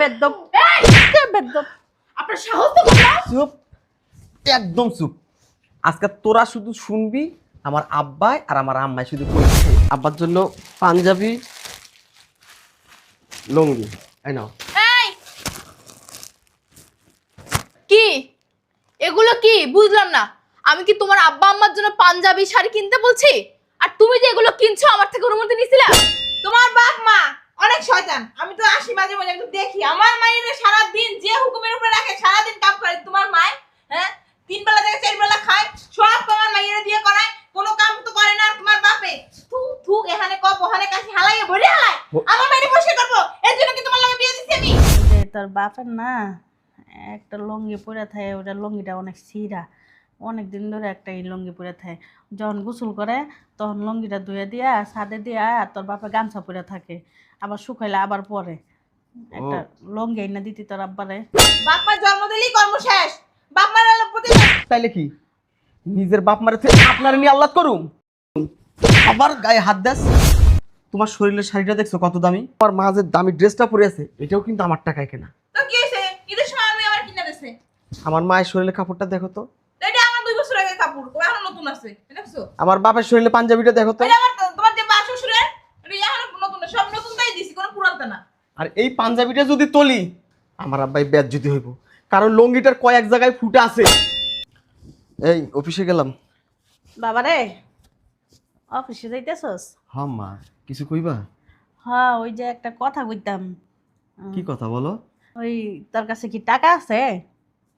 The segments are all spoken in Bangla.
বেদ্যপ বেদ্যপ আপনার সাহস তো কম চুপ। একদম চুপ। আজকে তোরা শুধু শুনবি আমার আব্বাই আর আমার আম্মাই শুধু কইছে আব্বার জন্য পাঞ্জাবি লুঙ্গি এই নাও। এই! কি? এগুলো কি? বুঝলাম না। আমি কি তোমার আব্বা আম্মার জন্য পাঞ্জাবি শাড়ি কিনতে বলছি? আর তুমি যে এগুলো কিনছো আমার থেকে অনুমতি নিছিলা তোমার বাপ মা অনেক শয়তান আমি তো আসি মাঝে মাঝে একটু দেখি। আমার মায়ের সারা দিন যে হুকুমের উপরে রাখে সারা দিন কাম করে তোমার মায় হ্যাঁ? তিন বেলা থেকে চার বেলা খায় সব তোমার মায়ের দিয়ে করায়। কোনো কাম তো করে না আর তোমার বাপে। থু থু এখানে কপ ওখানে কাশি হালাইয়ে ভরে হালায়। ও- আমার মায়ের বসে করব। এর জন্য কি তোমার লাগে বিয়ে দিচ্ছি আমি? তোর বাপের না একটা লুঙ্গি পরে থাকে ওটা লুঙ্গিটা অনেক সিরা অনেক দিন ধরে একটা এই লুঙ্গি পরে থাকে। যখন গোসল করে তখন লুঙ্গিটা ধুয়ে দিয়া ছাদে দিয়া আর তোর বাপে গামছা পরে থাকে। আবার শুকাইলে আবার পরে। একটা লুঙ্গি এনে দিতি তোর আব্বারে। বাপ জন্ম দিলেই কর্ম শেষ। বাপ প্রতি তাইলে কি? নিজের বাপ মারে থেকে আপনার নিয়ে আল্লাহ করুম? আবার গায়ে হাত দাস? তোমার শরীরের শাড়িটা দেখছ কত দামি? আমার মা যে দামি ড্রেসটা পরে আছে এটাও কিন্তু আমার টাকায় কেনা। তো কি হয়েছে? ঈদের সময় আমি আমার কিনে দিছে আমার মায়ের শরীরের কাপড়টা দেখো তো। তো এটা আমার দুই বছর আগে কাপড় এখন নতুন আছে দেখছ? আমার বাপের শরীরে পাঞ্জাবিটা দেখো তো। এটা আমার তোমার যে বা শ্বশুরের এটা এখন নতুন না, সব নতুন তাই দিছি কোনো পুরানটা না আর এই পাঞ্জাবিটা যদি তলি আমার আব্বাই ব্যাজ যদি হইব। কারণ লঙ্গিটার কয়েক জায়গায় ফুটে আছে। এই অফিসে গেলাম। বাবা রে অফিসে যাইতেছস? হ্যাঁ মা কিছু কইবা? হ্যাঁ ওই যে একটা কথা কইতাম। কি কথা বলো? ওই তোর কাছে কি টাকা আছে?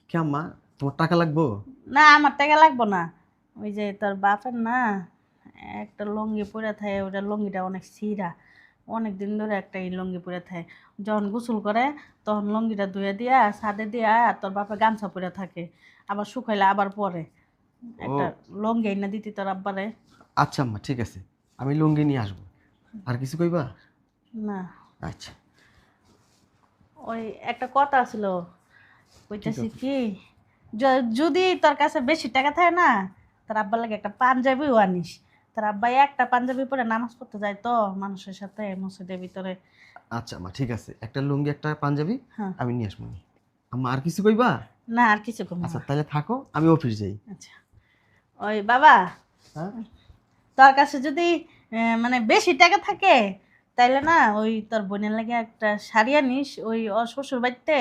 কে মা তোমার টাকা লাগবো? না আমার টাকা লাগবো না। ওই যে তোর বাপের না একটা লুঙ্গি পরে থাকে ওটা লুঙ্গিটা অনেক সিরা অনেক দিন ধরে একটা এই লুঙ্গি পরে থাকে। যখন গোসল করে তখন লুঙ্গিটা ধুয়ে দিয়া ছাদে দিয়া আর তোর বাপে গামছা পরে থাকে। আবার শুকাইলে আবার পরে। একটা লুঙ্গি এনে দিতি তোর আব্বারে। আচ্ছা আম্মা ঠিক আছে। আমি লুঙ্গি নিয়ে আসব। আর কিছু কইবা? না। আচ্ছা। ওই একটা কথা ছিল কইতেছি কি যদি তোর কাছে বেশি টাকা থাকে না তোর আব্বার লাগে একটা পাঞ্জাবিও আনিস। তোর আব্বাই একটা পাঞ্জাবি পরে নামাজ পড়তে যায় তো মানুষের সাথে মসজিদের ভিতরে। আচ্ছা আম্মা ঠিক আছে। একটা লুঙ্গি একটা পাঞ্জাবি হ্যাঁ। আমি নিয়ে আসব। আম্মা আর কিছু কইবা? না আর কিছু কম আচ্ছা তাহলে থাকো আমি অফিস যাই। আচ্ছা। ওই বাবা হ্যাঁ? তোর কাছে যদি আহ, মানে বেশি টাকা থাকে তাইলে না ওই তোর বোনের লাগে একটা শাড়ি আনিস ওই ওর শ্বশুর বাড়িতে।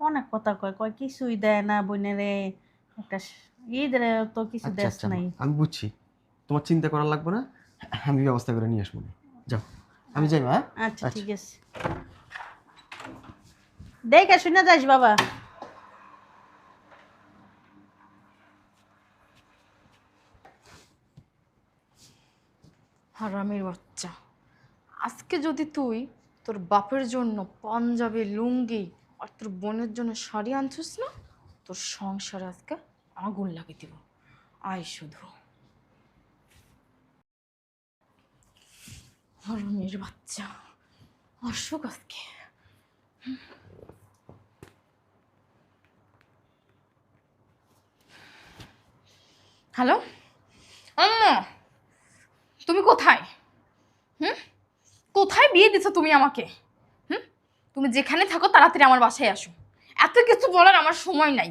অনেক কথা কয় কয় কিছুই দেয় না বোনেরে। একটা ঈদের তো কিছু আচ্ছা দেশ আচ্ছা নাই। আমি বুঝছি। তোমার চিন্তা করা লাগবে না আমি ব্যবস্থা করে নিয়ে আসব। যাও। আমি যাই মা হ্যাঁ? আচ্ছা আচ্ছা। ঠিক আছে। দেখে শুনে যাস বাবা। হারামির বাচ্চা। আজকে যদি তুই তোর বাপের জন্য পাঞ্জাবি লুঙ্গি আর তোর বোনের জন্য শাড়ি আনছিস না তোর সংসার আজকে আগুন লাগিয়ে দিব। আয় শুধু। হারামির বাচ্চা অসুখ আজকে হ্যালো আম্মা তুমি কোথায়? হুম? কোথায় বিয়ে দিছো তুমি আমাকে? হুম? তুমি যেখানে থাকো তাড়াতাড়ি আমার বাসায় আসো। এত কিছু বলার আমার সময় নাই।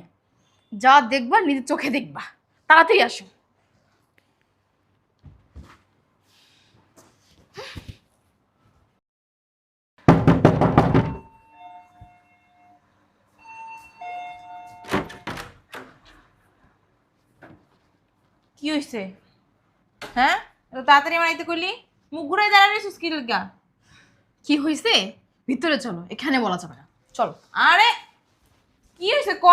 যা দেখবা, নিজের চোখে দেখবা। তাড়াতাড়ি আসো। কি হইছে? হ্যাঁ? তাড়াতাড়ি আমার আইতে কইলি? মুখ ঘুরাই দাঁড়ানিস কি গা কি হয়েছে ভিতরে চলো এখানে বলা যাবে না। চলো। আরে কি হয়েছে ক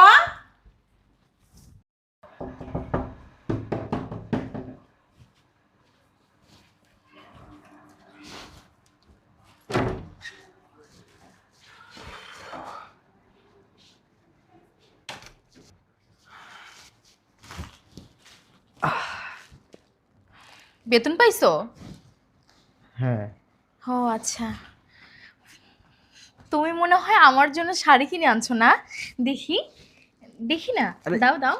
বেতন পাইছো? হ্যাঁ। ও আচ্ছা। তুমি মনে হয় আমার জন্য শাড়ি কিনে আনছো না? দেখি। দেখি না? দাও দাও।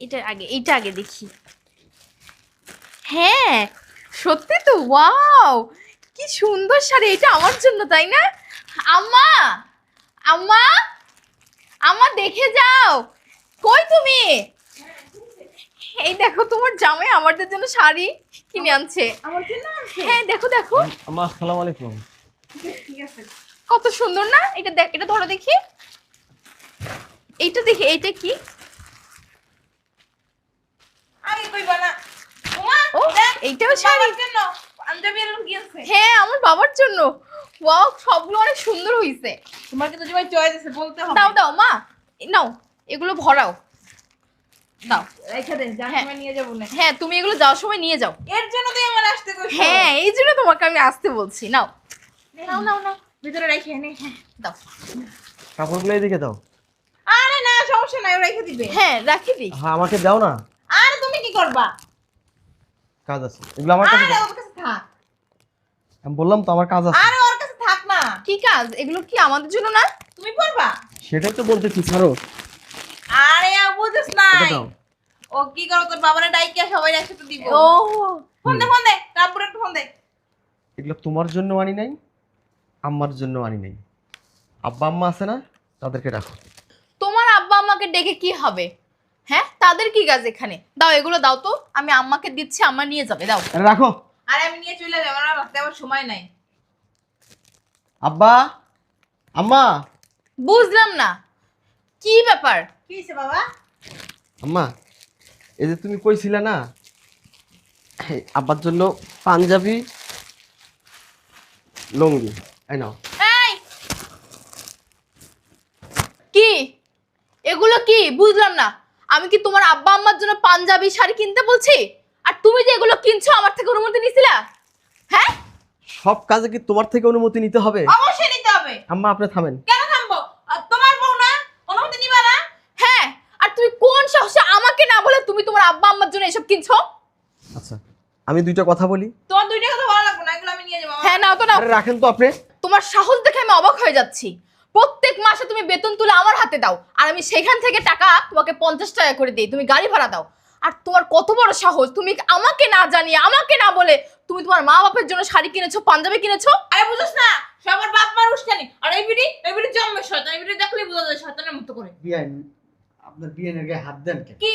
এটা আগে এইটা আগে দেখি। হ্যাঁ সত্যি তো? ওয়াও! কি সুন্দর শাড়ি এটা আমার জন্য তাই না? আম্মা! আম্মা! আম্মা দেখে যাও। কই তুমি? এই দেখো তোমার জামাই আমাদের জন্য শাড়ি কিনে আনছে। আমার জন্য হ্যাঁ দেখো দেখো। আম্মা আসসালামু আলাইকুম। ঠিক আছে। কত সুন্দর না? এটা দেখ এটা ধরো দেখি। এইটা দেখি এইটা কি? আমি কইবা না। ওমা ও, এইটাও শাড়ি। বাবার জন্য। পাঞ্জাবি এরকম কি আছে হ্যাঁ আমার বাবার জন্য। ওয়াও সবগুলো অনেক সুন্দর হয়েছে তোমার কিন্তু তোমার চয়েস আছে বলতে হবে। দাও দাও মা। নাও এগুলো ভরাও। দাও। রেখে দে যার হ্যাঁ। সময় নিয়ে যাব না। হ্যাঁ তুমি এগুলো যাওয়ার সময় নিয়ে যাও। এর জন্য তুই আমার আসতে কইছো হ্যাঁ এই জন্য তোমাকে আমি আসতে বলছি। নাও। নাও নাও নাও। ভিতরে রেখে নে। হ্যাঁ দাও। কাপড়গুলো এদিকে দাও। আরে না সমস্যা নাই ও দিবে। হ্যাঁ রাখি দিই হ্যাঁ আমাকে দাও না। আরে তুমি কি করবা? কাজ আছে। এগুলো আমার কাছে আরে ওর কাছে থাক। আমি বললাম তো আমার কাজ আছে। আরে ওর কাছে থাক না। কি কাজ? এগুলো কি আমাদের জন্য না? তুমি করবা? সেটাই তো বলতেছি ছাড়ো। আরে ও বুঝিস নাই ও কি করো তোর বাবারে ডাইকে সবাই একসাথে দিব। ও। ফোন দে ফোন দে তারপরে একটু ফোন দে। এগুলো তোমার জন্য আনি নাই আম্মার জন্য আনি নাই। আব্বা আম্মা আছে না তাদেরকে রাখো। তোমার আব্বা আমাকে ডেকে কি হবে? হ্যাঁ তাদের কি কাজ এখানে? দাও এগুলো দাও তো। আমি আম্মাকে দিচ্ছি আম্মা নিয়ে যাবে দাও। রাখো। আরে আমি নিয়ে চলে যাব আমার রাখতে আমার সময় নাই। আব্বা আম্মা। বুঝলাম না। কি ব্যাপার? কি বাবা? আম্মা এই যে তুমি কইছিলে না আব্বার জন্য পাঞ্জাবি লুঙ্গি এই নাও। কি? এগুলো কি? বুঝলাম না। আমি কি তোমার আব্বা আম্মার জন্য পাঞ্জাবি শাড়ি কিনতে বলছি? আর তুমি যে এগুলো কিনছো আমার থেকে অনুমতি নিছিলা? হ্যাঁ? সব কাজে কি তোমার থেকে অনুমতি নিতে হবে? অবশ্যই নিতে হবে। আম্মা আপনি থামেন। কেন থামবো আর তোমার বউ না অনুমতি নিবা না হ্যাঁ আর তুমি কোন সাহসে আমাকে না বলে তুমি তোমার আব্বা আম্মার জন্য এসব কিনছো? আচ্ছা আমি দুইটা কথা বলি। তোমার দুইটা কথা ভালো লাগবে না এগুলো আমি নিয়ে যাব হ্যাঁ নাও তো নাও। আরে রাখেন তো আপনি। তোমার সাহস দেখে আমি অবাক হয়ে যাচ্ছি। প্রত্যেক মাসে তুমি বেতন তুলে আমার হাতে দাও আর আমি সেখান থেকে টাকা তোমাকে পঞ্চাশ টাকা করে দিই তুমি গাড়ি ভাড়া দাও। আর তোমার কত বড় সাহস তুমি আমাকে না জানিয়ে আমাকে না বলে তুমি তোমার মা বাপের জন্য শাড়ি কিনেছো পাঞ্জাবি কিনেছো? আরে বুঝছ না সবার বাপ মার উস্কানি। আর এই বিড়ি এই বিড়ি জন্মে শয়তান এই বিড়ি দেখলেই বোঝা যায় শয়তানের মতো করে। বিয়ান আপনার বিয়ানের গায়ে হাত দেন কি?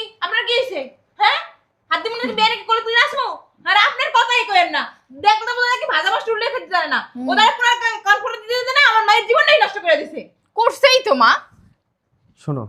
মনে হচ্ছে বিয়ে তুলে আসব আর আপনার কথাই করেন না। দেখলে বোঝা যায় কি ভাজা মাছ উল্লেখ খেতে জানে না। ওদের পুরো কনফারেন্স দিতে দিতে না আমার মায়ের জীবনটাই নষ্ট করে দিছে। করছেই তো মা। শোনো।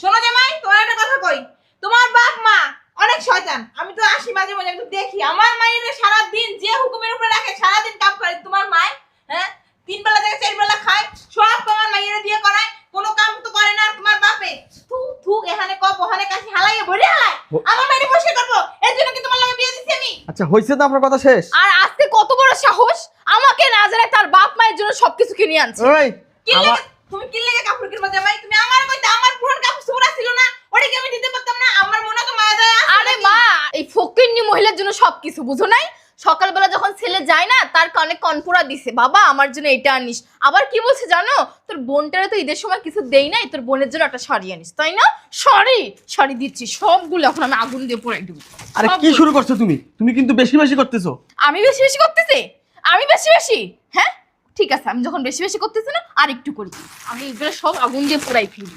শোনো জামাই তোমার একটা কথা কই। তোমার বাপ মা অনেক শয়তান। আমি তো আসি মাঝে মাঝে একটু দেখি। আমার মায়ের সারা দিন যে হুকুমের উপরে রাখে সারা দিন কাম করে। তোমার মায় হ্যাঁ তিন বেলা থেকে চার বেলা খায় সব তোমার মায়ের দিয়ে করায়। কোনো কাম তো করে না তোমার বাপে। থু থু এখানে কপ ওখানে কাশি হালাইয়ে ভরে ও- আমার পরিষ্কার করব। এর জন্য কি তোমার লাগে বিয়ে দিচ্ছি আমি? আচ্ছা হয়েছে তো আপনার কথা শেষ? আর আজকে কত বড় সাহস? আমাকে না তার বাপ মায়ের জন্য সবকিছু কিনে আনছে। ওই কি লাগে তুমি কি লাগে কাপড় কিনবা জামাই তুমি আমার কইতে আমার পুরান কাপড় সুরা ছিল না। ওটা কি আমি দিতে পারতাম না। আমার মনে তো মায়া দয়া আরে মা এই ফকিন্নি মহিলার জন্য সবকিছু বুঝো নাই? সকালবেলা যখন ছেলে যায় না তার কানে কনপুরা দিছে বাবা আমার জন্য এটা আনিস। আবার কি বলছে জানো? তোর বোনটারে তো ঈদের সময় কিছু দেই নাই তোর বোনের জন্য একটা শাড়ি আনিস। তাই না? শাড়ি শাড়ি দিচ্ছি সবগুলো এখন আমি আগুন দিয়ে পড়াই দেবো। আরে কি শুরু করছ তুমি? তুমি কিন্তু বেশি বেশি করতেছো। আমি বেশি বেশি করতেছি? আমি বেশি বেশি? হ্যাঁ? ঠিক আছে আমি যখন বেশি বেশি করতেছি না আর একটু করি। আমি এগুলো সব আগুন দিয়ে পোড়াই ফেলব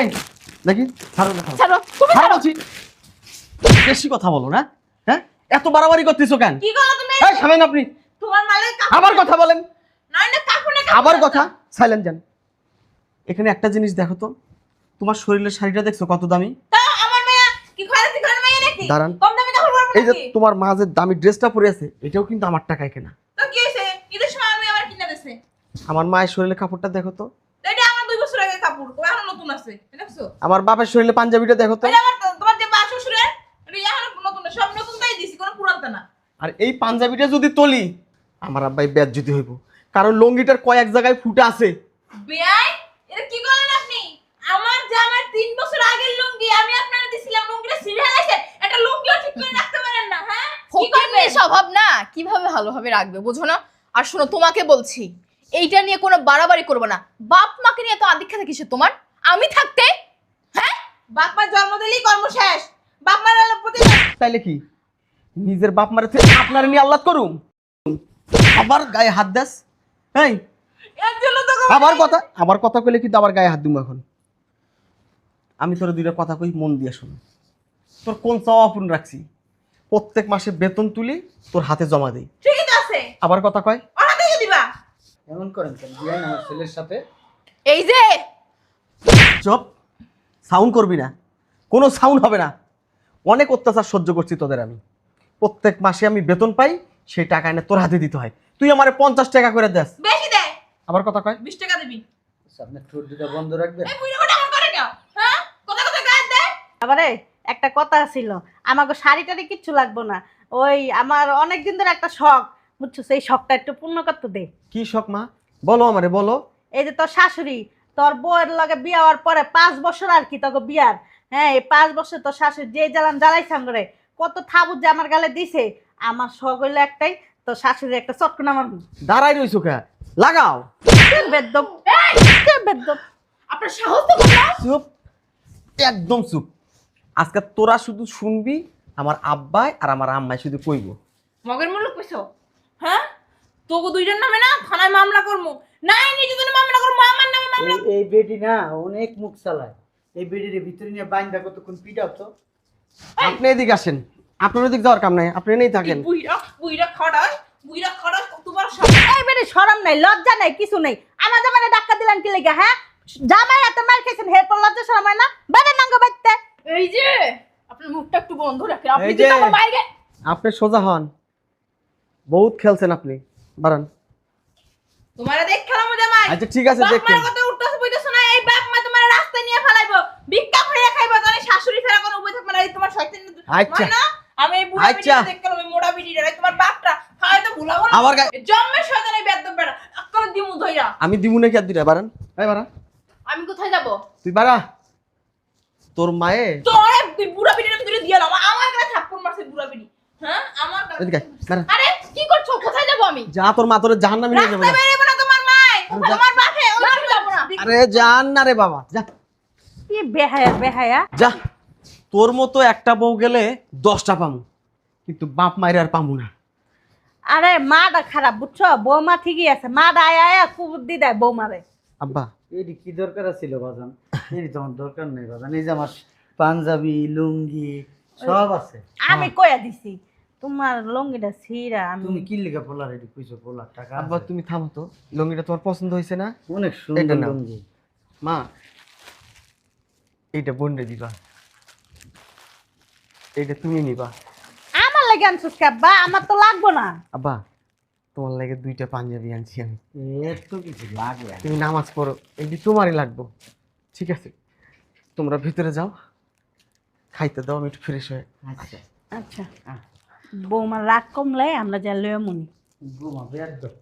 এই দেখি ছাড়ো ছাড়ো। ছাড়ো তুমি ছাড়ো বেশি কথা বলো না? হ্যাঁ? এত বাড়াবাড়ি করতেছো কেন? কি করল তুমি? এই থামেন আপনি। তোমার আবার কথা বলেন। আবার কথা? সাইলেন্ট যান। এখানে একটা জিনিস দেখো তো তোমার শরীরের শাড়িটা দেখছ কত দামি? দাঁড়ান। এই যে তোমার মা যে দামি ড্রেসটা পরে আছে এটাও কিন্তু আমার টাকায় কেনা। আমার মায়ের শরীরের কাপড়টা দেখো তো। তো এটা আমার দুই বছর আগে কাপড় ও এখন নতুন আছে দেখছ? আমার বাপের শরীরে পাঞ্জাবিটা দেখো তো এটা আমার তোমার যে বাপ শ্বশুরের এটা এখন নতুন না, সব নতুন তাই দিছি কোনো পুরানটা না আর এই পাঞ্জাবিটা যদি তলি আমার আব্বাই ব্যাজ যদি হইব। কারণ লঙ্গিটার কয়েক জায়গায় ফুটা আছে। বেয়াই এটা কি করলেন আপনি? আমার জামার তিন বছর আগের লুঙ্গি আমি আপনারা দিছিলাম লুঙ্গিটা ছিঁড়ে হালাইছে একটা লুঙ্গিও ঠিক করে রাখতে পারেন না হ্যাঁ? কি করবেন? স্বভাব না কীভাবে ভালোভাবে রাখবে বুঝো না? আর শোনো তোমাকে বলছি এইটা নিয়ে কোনো বাড়াবাড়ি করব না। বাপ মাকে নিয়ে তো আদিক্ষাতে কিসে তোমার? আমি থাকতে হ্যাঁ? বাপ মার জন্ম দিলেই কর্ম শেষ বাপ মার প্রতি তাইলে কি? নিজের বাপ মারে আপনার নিয়ে আল্লাহ করুম? আবার গায়ে হাত দাস? তো আবার কথা আবার কথা কইলে কিন্তু আবার গায়ে হাত দিমু এখন। আমি তোর দুইটা কথা কই মন দিয়ে শোন। তোর কোন চাওয়া পূর্ণ রাখছি? প্রত্যেক মাসে বেতন তুলি তোর হাতে জমা দেই। ঠিকই তো আছে। আবার কথা কয়? ওরা থেকে দিবা। এমন করেন কেন? বিয়ান আমার ছেলের সাথে? এই যে! চুপ। সাউন্ড করবি না। কোনো সাউন্ড হবে না। অনেক অত্যাচার সহ্য করছি তোদের আমি। প্রত্যেক মাসে আমি বেতন পাই সেই টাকা এনে তোর হাতে দিতে হয়। তুই আমার পঞ্চাশ টাকা করে দেস। বেশি দেয় আবার কথা কয়? বিশ টাকা দিবি। আচ্ছা, আপনার ঠোঁট দুটা বন্ধ রাখবেন এই বুড়ি কোটা আমার করে কেউ? হ্যাঁ? কথা কথা গায়ে দেয়? আবারে একটা কথা ছিল। আমাকে শাড়ি টাড়ি কিচ্ছু লাগবো না। ওই আমার অনেক দিন ধরে একটা শখ। বুঝছ সেই শখটা একটু পূর্ণ করতে দে। কি শখ মা? বলো আমারে বলো। এই যে তোর শাশুড়ি তোর বউয়ের লগে বিয়ে হওয়ার পরে পাঁচ বছর আর কি তোকে বিয়ার। হ্যাঁ এই পাঁচ বছর তোর শাশুড়ি যে জ্বালান জ্বালাইছাম করে কত থাবুত যে আমার গালে দিছে আমার শখ হইল একটাই তোর শাশুড়ি একটা চটকন আমার দাঁড়াই রইছো কে? লাগাও। বেদ্যম বেদ্যম আপনার সাহস তো চুপ। একদম চুপ। আজকে তোরা শুধু শুনবি আমার আব্বাই আর আমার আম্মাই শুধু কইব। মগের মূল্য কইছো? হ্যাঁ? তোকে দুইজন নামে না থানায় মামলা করব নাই নিজেদের মামলা করব আমার নামে মামলা এই এই বেডি না অনেক মুখ চালায়। এই বেডির ভিতরে নিয়ে বাইন্দা কতক্ষণ পিটাও তো। আপনি এদিকে আসেন। আপনার ওদিক যাওয়ার কাম নাই আপনি নেই থাকেন। বুইরা বুইরা খড়াস বুইরা খড়াস তোমার এই বেরে শরম নাই লজ্জা নাই কিছু নাই। আমার জামাই ডাক্কা দিলেন কি লেগে হ্যাঁ? জামাই এত মার খেয়েছেন হেরপর লজ্জা শরম হয় না? বেড়ে নাঙ্গ বাইতে এই যে আপনার মুখটা একটু বন্ধ রাখেন। আপনি যে- আমার বাইরে আপনি সোজা হন। বহুত খেলছেন আপনি। বারান তোমারে দেখ খেলাম জামাই। আচ্ছা ঠিক আছে বাপ দেখেন। মার কথা উঠতেছে বইতেছ না এই বাপ নিয়ে ফেলাইবো ভিক্ষা করে খাইবো তাহলে শাশুড়ি ফেরা কোনো উপায় থাকবে না এই তোমার শয়তান আচ্ছা। আমি এই বুড়া আচ্ছা। বিটিটা দেখ এই মোড়া বিটিটা এই তোমার বাপটা। হয়তো ভুলাবো না আবার গায়ে- এই জন্মে শয়তান এই বেদ্য বেড়া আক্কাল দিমু ধইরা। আমি দিব নাকি আর দুইটা? বারান। এই বারা আমি কোথায় যাব? তুই বারা। তোর মায়ে তোরে তুই বুড়া তুই দিয়ালাম আমার গায়ে থাপ্পড় মারছে বুড়া বিটি। হ্যাঁ? আমার গায়ে-। আরে কি করছ? কোথায় যাব আমি? যা তোর মা তোর জাহান নিয়ে যাবে রাস্তায় বেরিয়ে না তোমার মাই যা। তোমার বাপে আমি। আরে জান না। রে বাবা যা। কি বেহায়া বেহায়া? যা তোর মতো একটা বউ গেলে দশটা পামু কিন্তু বাপ মায়ের আর পামু না। আরে মাটা খারাপ বুঝছ? বৌমা ঠিকই আছে। মাটা আয়া আয়া কুবুর দি দেয় বৌমারে। আব্বা। এটি কি দরকার ছিল বাজান? এটি তোমার দরকার নেই বাজান। এই যে আমার পাঞ্জাবি লুঙ্গি সব আছে। আমি কইয়া দিছি তোমার লঙ্গিটা ছিঁড়া আমি তুমি কি লিখা পোলার এটি কইছো পোলার টাকা আব্বা তুমি থামো তো। লঙ্গিটা তোমার পছন্দ হয়েছে না? অনেক সুন্দর। লুঙ্গি। মা এইটা বন্ডে দিবা। এইটা তুমি নিবা। আমার লাগে আনছিস কাব্বা আমার তো লাগবো না। আব্বা তোমার লাগে দুইটা পাঞ্জাবি আনছি আমি। এর তো কিছু লাগবে। তুমি নামাজ পড়ো এইটি তোমারই লাগবো। ঠিক আছে? তোমরা ভিতরে যাও খাইতে দাও আমি একটু ফ্রেশ হয়ে। আচ্ছা। আচ্ছা। বৌমার রাগ কমলে আমরা যা লয়ে মনি ঘুমাবে একদম